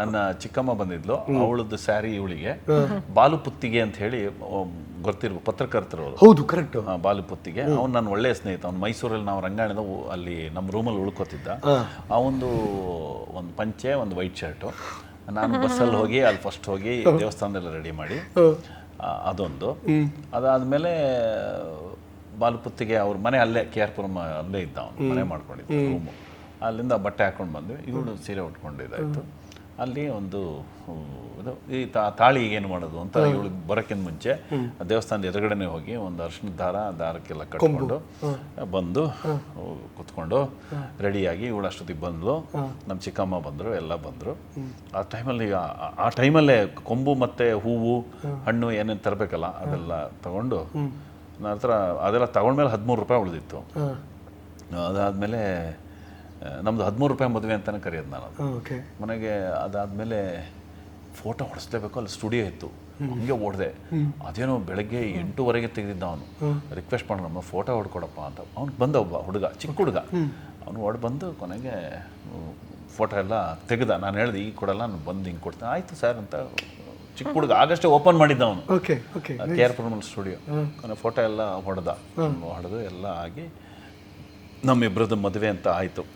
ನನ್ನ ಚಿಕ್ಕಮ್ಮ ಬಂದಿದ್ಲು ಅವಳದ್ದು ಸ್ಯಾರಿ ಇವಳಿಗೆ. ಬಾಲು ಪುತ್ತಿಗೆ ಅಂತ ಹೇಳಿ ಗೊತ್ತಿರ್ಬೋದು ಪತ್ರಕರ್ತರು ಹೌದು ಕರೆಕ್ಟ್ ಬಾಲು ಪುತ್ತಿಗೆ. ಅವ್ನು ನನ್ನ ಒಳ್ಳೆಯ ಸ್ನೇಹಿತ. ಅವ್ನು ಮೈಸೂರಲ್ಲಿ ನಾವು ರಂಗಾಯಣದ ಅಲ್ಲಿ ನಮ್ಮ ರೂಮಲ್ಲಿ ಉಳ್ಕೊತಿದ್ದ. ಅವೊಂದು ಒಂದು ಪಂಚೆ ಒಂದು ವೈಟ್ ಶರ್ಟು ನಾನು ಬಸ್ಸಲ್ಲಿ ಹೋಗಿ ಅಲ್ಲಿ ಫಸ್ಟ್ ಹೋಗಿ ದೇವಸ್ಥಾನದಲ್ಲಿ ರೆಡಿ ಮಾಡಿ ಅದೊಂದು. ಅದಾದಮೇಲೆ ಬಾಲುಪುತ್ತಿಗೆ ಅವ್ರ ಮನೆ ಅಲ್ಲೇ ಕೆ ಆರ್ ಪುರಂ ಅಲ್ಲೇ ಇದ್ದ ಅವನು. ಮನೆ ಮಾಡ್ಕೊಂಡಿದ್ದ ರೂಮು ಅಲ್ಲಿಂದ ಬಟ್ಟೆ ಹಾಕೊಂಡು ಬಂದ್ವಿ. ಇವಳು ಸೀರೆ ಉಟ್ಕೊಂಡಿದ್ದಾಯ್ತು. ಅಲ್ಲಿ ಒಂದು ಈ ತಾ- ತಾಳಿ ಏನು ಮಾಡೋದು ಅಂತ ಇವಳು ಬರೋಕ್ಕಿಂತ ಮುಂಚೆ ದೇವಸ್ಥಾನದ ಎದುರುಗಡೆನೆ ಹೋಗಿ ಒಂದು ಅರ್ಶನ ದಾರ ದಾರಕ್ಕೆಲ್ಲ ಕಟ್ಕೊಂಡು ಬಂದು ಕುತ್ಕೊಂಡು ರೆಡಿಯಾಗಿ ಇವಳು ಅಷ್ಟೊತ್ತಿಗೆ ಬಂದ್ಲು. ನಮ್ಮ ಚಿಕ್ಕಮ್ಮ ಬಂದರು ಎಲ್ಲ ಬಂದರು. ಆ ಟೈಮಲ್ಲಿ ಆ- ಟೈಮಲ್ಲೇ ಕೊಂಬು ಮತ್ತು ಹೂವು ಹಣ್ಣು ಏನೇನು ತರಬೇಕಲ್ಲ ಅದೆಲ್ಲ ತಗೊಂಡು ನಂತರ ಅದೆಲ್ಲ ತಗೊಂಡ್ಮೇಲೆ ಹದಿಮೂರು ರೂಪಾಯಿ ಉಳಿದಿತ್ತು. ಅದಾದಮೇಲೆ ನಮ್ಮದು ಹದಿಮೂರು ರೂಪಾಯಿ ಮದುವೆ ಅಂತಲೇ ಕರೆಯೋದು ನಾನು ಓಕೆ ಮನೆಗೆ ಅದಾದಮೇಲೆ ಫೋಟೋ ಹೊಡಿಸ್ಲೇಬೇಕು ಅಲ್ಲಿ ಸ್ಟುಡಿಯೋ ಇತ್ತು. ಹಂಗೆ ಓಡಿದೆ. ಅದೇನೋ ಬೆಳಗ್ಗೆ ಎಂಟೂವರೆಗೆ ತೆಗೆದಿದ್ದ ಅವನು. ರಿಕ್ವೆಸ್ಟ್ ಮಾಡೋಣ ನಮ್ಮ ಫೋಟೋ ಹೊಡ್ಕೊಡಪ್ಪ ಅಂತ. ಅವ್ನು ಬಂದ ಒಬ್ಬ ಹುಡುಗ ಚಿಕ್ಕ ಹುಡುಗ. ಅವನು ಹೊಡ್ ಬಂದು ಕೊನೆಗೆ ಫೋಟೋ ಎಲ್ಲ ತೆಗೆದ. ನಾನು ಹೇಳಿದೆ ಈಗ ಕೊಡಲ್ಲ ನಾನು ಬಂದು ಹಿಂಗೆ ಕೊಡ್ತೇನೆ. ಆಯಿತು ಸರ್ ಅಂತ ಚಿಕ್ಕ ಹುಡುಗ ಆಗಷ್ಟೇ ಓಪನ್ ಮಾಡಿದ್ದ ಅವನು. ಓಕೆ ಓಕೆ ಕೆ ಆರ್ ಪುರಮಲ್ ಸ್ಟುಡಿಯೋ. ಫೋಟೋ ಎಲ್ಲ ಹೊಡೆದ. ಹೊಡೆದು ಎಲ್ಲ ಆಗಿ ನಮ್ಮಿಬ್ಬರದ್ದು ಮದುವೆ ಅಂತ ಆಯಿತು.